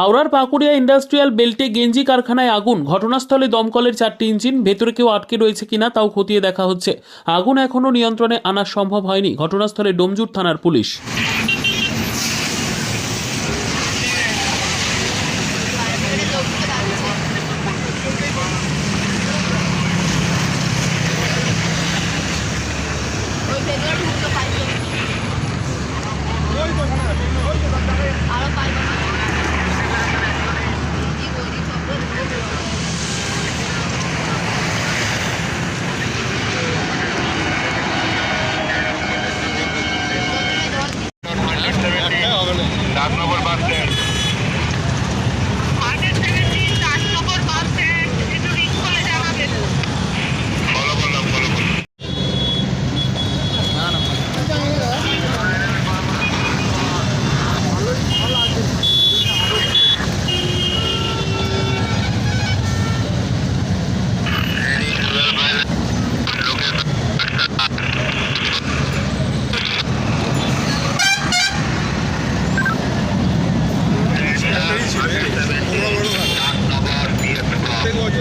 হাওড়ার পাকুড়িয়া ইন্ডাস্ট্রিয়াল বেল্টে গেঞ্জি কারখানায় আগুন। ঘটনাস্থলে দমকলের চারটি ইঞ্জিন, ভেতরে কেউ আটকে রয়েছে কিনা তাও খতিয়ে দেখা হচ্ছে। আগুন এখনও নিয়ন্ত্রণে আনা সম্ভব হয়নি। ঘটনাস্থলে ডোমজুর থানার পুলিশ। Rajnagar bus stand.